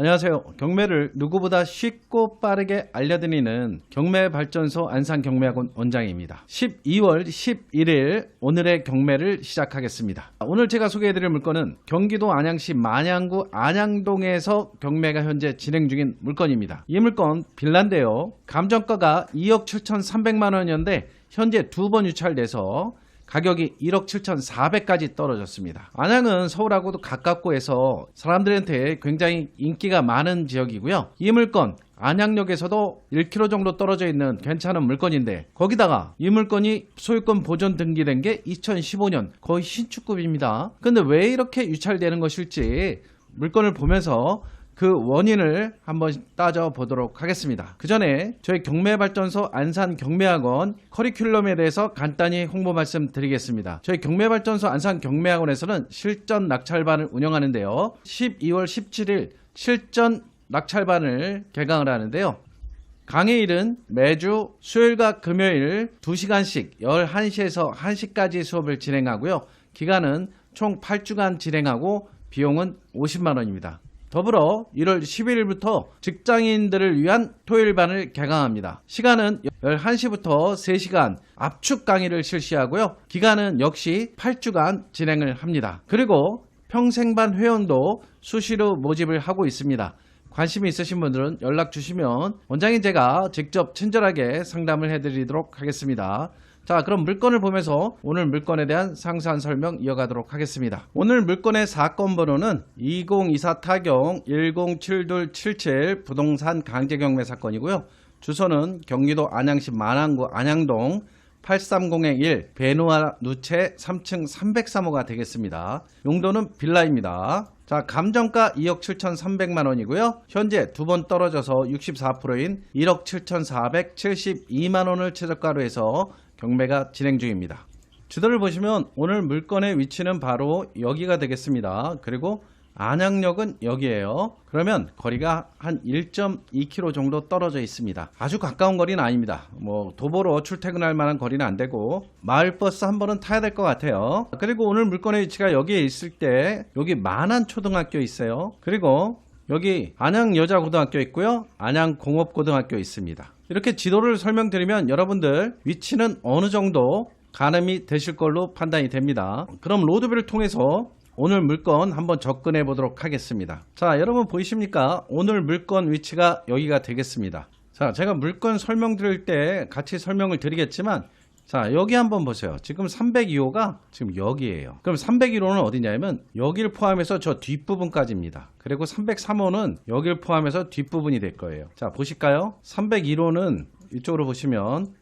안녕하세요. 경매를 누구보다 쉽고 빠르게 알려드리는 경매발전소 안산경매학원 원장입니다. 12월 11일 오늘의 경매를 시작하겠습니다. 오늘 제가 소개해드릴 물건은 경기도 안양시 만양구 안양동에서 경매가 현재 진행 중인 물건입니다. 이 물건 빌라인데요. 감정가가 2억 7,300만 원이었는데 현재 두 번 유찰돼서 가격이 1억 7,400까지 떨어졌습니다. 안양은 서울하고도 가깝고 해서 사람들한테 굉장히 인기가 많은 지역이고요. 이 물건 안양역에서도 1km 정도 떨어져 있는 괜찮은 물건인데 거기다가 이 물건이 소유권 보존 등기된 게 2015년 거의 신축급입니다. 근데 왜 이렇게 유찰되는 것일지 물건을 보면서 그 원인을 한번 따져 보도록 하겠습니다. 그 전에 저희 경매발전소 안산 경매학원 커리큘럼에 대해서 간단히 홍보 말씀 드리겠습니다. 저희 경매발전소 안산 경매학원에서는 실전 낙찰반을 운영하는데요. 12월 17일 실전 낙찰반을 개강을 하는데요. 강의일은 매주 수요일과 금요일 2시간씩 11시에서 1시까지 수업을 진행하고요. 기간은 총 8주간 진행하고 비용은 50만 원입니다. 더불어 1월 11일부터 직장인들을 위한 토요일반을 개강합니다. 시간은 11시부터 3시간 압축 강의를 실시하고요. 기간은 역시 8주간 진행을 합니다. 그리고 평생반 회원도 수시로 모집을 하고 있습니다. 관심이 있으신 분들은 연락 주시면 원장인 제가 직접 친절하게 상담을 해드리도록 하겠습니다. 자, 그럼 물건을 보면서 오늘 물건에 대한 상세한 설명 이어가도록 하겠습니다. 오늘 물건의 사건 번호는 2024 타경 107277 부동산 강제경매 사건이고요. 주소는 경기도 안양시 만안구 안양동 830-1 베누아 누체 3층 303호가 되겠습니다. 용도는 빌라입니다. 자, 감정가 2억 7,300만 원이고요. 현재 두 번 떨어져서 64%인 1억 7,472만 원을 최저가로 해서 경매가 진행 중입니다. 지도를 보시면 오늘 물건의 위치는 바로 여기가 되겠습니다. 그리고 안양역은 여기에요. 그러면 거리가 한 1.2km 정도 떨어져 있습니다. 아주 가까운 거리는 아닙니다. 뭐 도보로 출퇴근할 만한 거리는 안 되고 마을버스 한 번은 타야 될 것 같아요. 그리고 오늘 물건의 위치가 여기에 있을 때 여기 만안 초등학교 있어요. 그리고 여기 안양 여자고등학교 있고요. 안양 공업고등학교 있습니다. 이렇게 지도를 설명드리면 여러분들 위치는 어느 정도 가늠이 되실 걸로 판단이 됩니다. 그럼 로드뷰를 통해서 오늘 물건 한번 접근해 보도록 하겠습니다. 자, 여러분 보이십니까? 오늘 물건 위치가 여기가 되겠습니다. 자, 제가 물건 설명드릴 때 같이 설명을 드리겠지만 자, 여기 한번 보세요. 지금 302호가 지금 여기에요. 그럼 301호는 어디냐면 여기를 포함해서 저 뒷부분까지입니다. 그리고 303호는 여기를 포함해서 뒷부분이 될 거예요. 자, 보실까요? 301호는 이쪽으로 보시면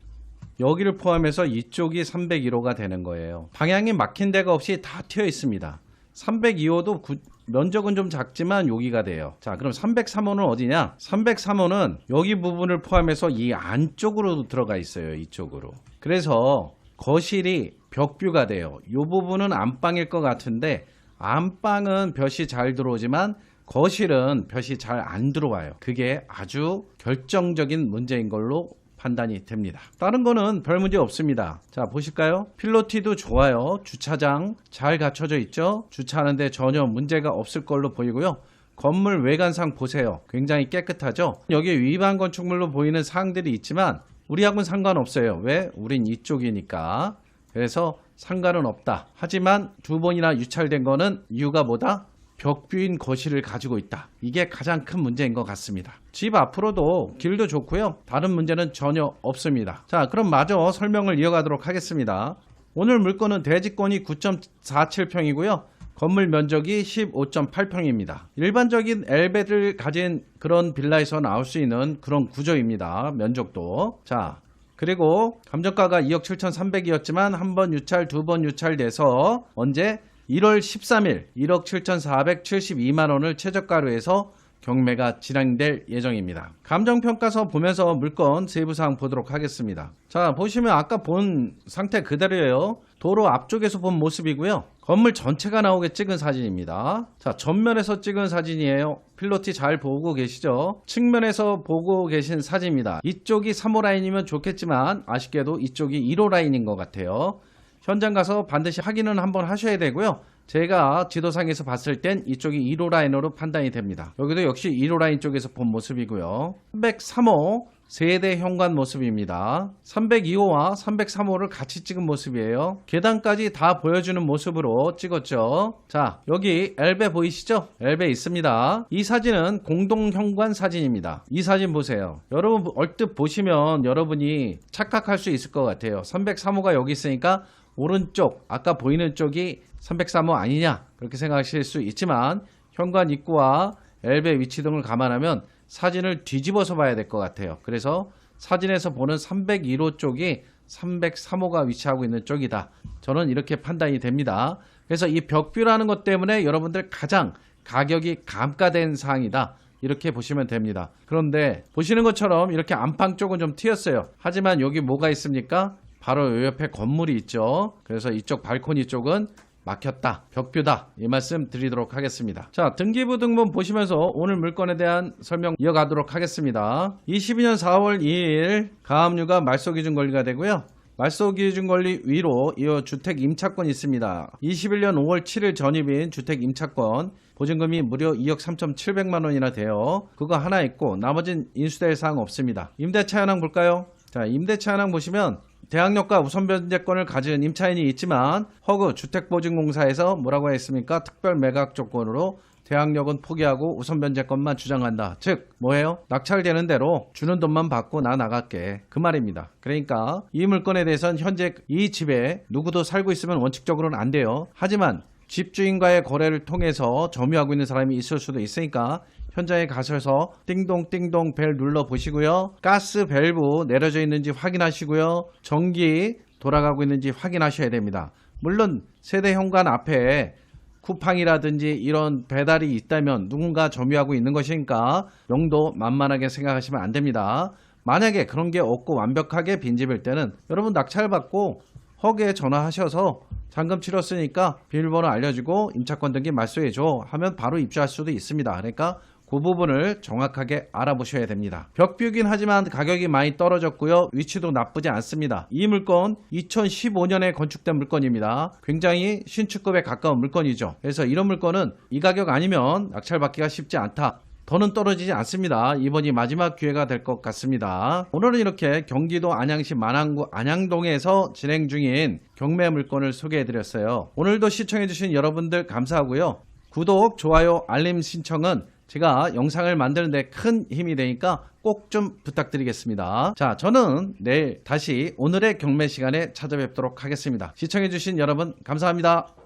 여기를 포함해서 이쪽이 301호가 되는 거예요. 방향이 막힌 데가 없이 다 튀어 있습니다. 302호도 면적은 좀 작지만 여기가 돼요. 자, 그럼 303호는 어디냐? 303호는 여기 부분을 포함해서 이 안쪽으로 들어가 있어요. 이쪽으로. 그래서 거실이 벽뷰가 돼요. 이 부분은 안방일 것 같은데 안방은 볕이 잘 들어오지만 거실은 볕이 잘 안 들어와요. 그게 아주 결정적인 문제인 걸로 판단이 됩니다. 다른 거는 별 문제 없습니다. 자, 보실까요? 필로티도 좋아요. 주차장 잘 갖춰져 있죠? 주차하는데 전혀 문제가 없을 걸로 보이고요. 건물 외관상 보세요. 굉장히 깨끗하죠? 여기 위반 건축물로 보이는 사항들이 있지만 우리하고는 상관없어요. 왜? 우린 이쪽이니까. 그래서 상관은 없다. 하지만 두 번이나 유찰된 거는 이유가 뭐다? 벽뷰인 거실을 가지고 있다. 이게 가장 큰 문제인 것 같습니다. 집 앞으로도 길도 좋고요. 다른 문제는 전혀 없습니다. 자, 그럼 마저 설명을 이어가도록 하겠습니다. 오늘 물건은 대지권이 9.47평이고요. 건물 면적이 15.8평입니다. 일반적인 엘베를 가진 그런 빌라에서 나올 수 있는 그런 구조입니다. 면적도. 자, 그리고 감정가가 2억 7,300이었지만 한 번 유찰, 두 번 유찰돼서 언제 1월 13일 1억 7,472만 원을 최저가로 해서 경매가 진행될 예정입니다. 감정평가서 보면서 물건 세부사항 보도록 하겠습니다. 자, 보시면 아까 본 상태 그대로예요. 도로 앞쪽에서 본 모습이고요. 건물 전체가 나오게 찍은 사진입니다. 자, 전면에서 찍은 사진이에요. 필로티 잘 보고 계시죠? 측면에서 보고 계신 사진입니다. 이쪽이 3호 라인이면 좋겠지만 아쉽게도 이쪽이 1호 라인인 것 같아요. 현장 가서 반드시 확인은 한번 하셔야 되고요. 제가 지도상에서 봤을 땐 이쪽이 1호 라인으로 판단이 됩니다. 여기도 역시 1호 라인 쪽에서 본 모습이고요. 303호 세대 현관 모습입니다. 302호와 303호를 같이 찍은 모습이에요. 계단까지 다 보여주는 모습으로 찍었죠. 자, 여기 엘베 보이시죠? 엘베 있습니다. 이 사진은 공동 현관 사진입니다. 이 사진 보세요. 여러분 얼뜻 보시면 여러분이 착각할 수 있을 것 같아요. 303호가 여기 있으니까 오른쪽 아까 보이는 쪽이 303호 아니냐 그렇게 생각하실 수 있지만 현관 입구와 엘베 위치 등을 감안하면 사진을 뒤집어서 봐야 될 것 같아요. 그래서 사진에서 보는 301호 쪽이 303호가 위치하고 있는 쪽이다. 저는 이렇게 판단이 됩니다. 그래서 이 벽뷰라는 것 때문에 여러분들 가장 가격이 감가된 사항이다. 이렇게 보시면 됩니다. 그런데 보시는 것처럼 이렇게 안방 쪽은 좀 튀었어요. 하지만 여기 뭐가 있습니까? 바로 요 옆에 건물이 있죠. 그래서 이쪽 발코니 쪽은 막혔다. 벽뷰다. 이 말씀 드리도록 하겠습니다. 자, 등기부 등본 보시면서 오늘 물건에 대한 설명 이어가도록 하겠습니다. 22년 4월 2일 가압류가 말소 기준 권리가 되고요. 말소 기준 권리 위로 이어 주택 임차권이 있습니다. 21년 5월 7일 전입인 주택 임차권 보증금이 무려 2억 3,700만 원이나 돼요. 그거 하나 있고 나머진 인수될 사항 없습니다. 임대차 현황 볼까요? 자, 임대차 현황 보시면 대항력과 우선 변제권을 가진 임차인이 있지만 허그 주택보증공사에서 뭐라고 했습니까? 특별 매각 조건으로 대항력은 포기하고 우선 변제권만 주장한다. 즉 뭐예요? 낙찰되는 대로 주는 돈만 받고 나 나갈게. 그 말입니다. 그러니까 이 물건에 대해서는 현재 이 집에 누구도 살고 있으면 원칙적으로는 안 돼요. 하지만 집주인과의 거래를 통해서 점유하고 있는 사람이 있을 수도 있으니까 현장에 가셔서 띵동띵동 벨 눌러 보시고요. 가스 밸브 내려져 있는지 확인하시고요. 전기 돌아가고 있는지 확인하셔야 됩니다. 물론 세대 현관 앞에 쿠팡이라든지 이런 배달이 있다면 누군가 점유하고 있는 것이니까 명도 만만하게 생각하시면 안 됩니다. 만약에 그런 게 없고 완벽하게 빈집일 때는 여러분 낙찰받고 허그에 전화하셔서 잔금 치렀으니까 비밀번호 알려주고 임차권 등기 말소해줘 하면 바로 입주할 수도 있습니다. 그러니까 그 부분을 정확하게 알아보셔야 됩니다. 벽뷰긴 하지만 가격이 많이 떨어졌고요. 위치도 나쁘지 않습니다. 이 물건 2015년에 건축된 물건입니다. 굉장히 신축급에 가까운 물건이죠. 그래서 이런 물건은 이 가격 아니면 낙찰받기가 쉽지 않다. 더는 떨어지지 않습니다. 이번이 마지막 기회가 될 것 같습니다. 오늘은 이렇게 경기도 안양시 만안구 안양동에서 진행 중인 경매 물건을 소개해드렸어요. 오늘도 시청해주신 여러분들 감사하고요. 구독, 좋아요, 알림 신청은 제가 영상을 만드는데 큰 힘이 되니까 꼭 좀 부탁드리겠습니다. 자, 저는 내일 다시 오늘의 경매 시간에 찾아뵙도록 하겠습니다. 시청해주신 여러분 감사합니다.